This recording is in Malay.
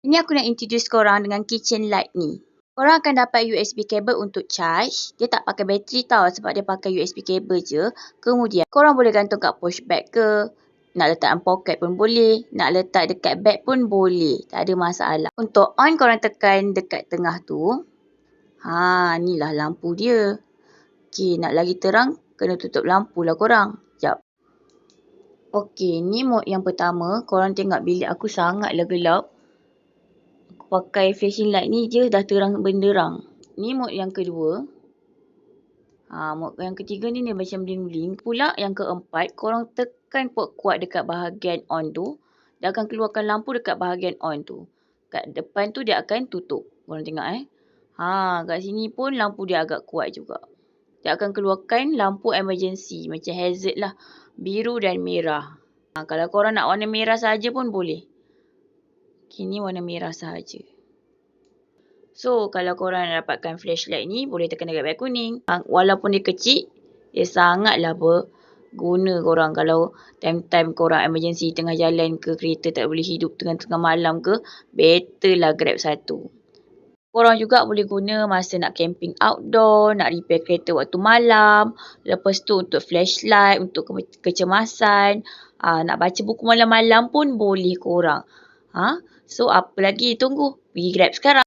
Ini aku nak introduce korang dengan kitchen light ni. Korang akan dapat USB cable untuk charge. Dia tak pakai bateri tau sebab dia pakai USB cable je. Kemudian korang boleh gantung kat push bag ke. Nak letak dalam poket pun boleh. Nak letak dekat bag pun boleh. Tak ada masalah. Untuk on korang tekan dekat tengah tu. Ha, ni lah lampu dia. Okey, nak lagi terang kena tutup lampu lah korang. Sekejap. Okey, ni mode yang pertama. Korang tengok bilik aku sangatlah gelap pakai flashing light ni je dah terang benderang. Ni mode yang kedua. Ha, mode yang ketiga ni dia macam bling-bling. Pula yang keempat, korang tekan kuat-kuat dekat bahagian on tu. Dia akan keluarkan lampu dekat bahagian on tu. Kat depan tu dia akan tutup. Korang tengok eh. Ha, kat sini pun lampu dia agak kuat juga. Dia akan keluarkan lampu emergency. Macam hazard lah. Biru dan merah. Ha, kalau korang nak warna merah saja pun boleh. Kini warna merah sahaja. So, kalau korang nak dapatkan flashlight ni, boleh tekan dekat beg kuning. Ha, walaupun dia kecil, dia sangatlah berguna korang kalau time-time korang emergency tengah jalan ke kereta tak boleh hidup tengah-tengah malam ke, better lah grab satu. Korang juga boleh guna masa nak camping outdoor, nak repair kereta waktu malam. Lepas tu untuk flashlight, untuk kecemasan. Ha, nak baca buku malam-malam pun boleh korang. Ha? So, apa lagi tunggu? Pergi Grab sekarang.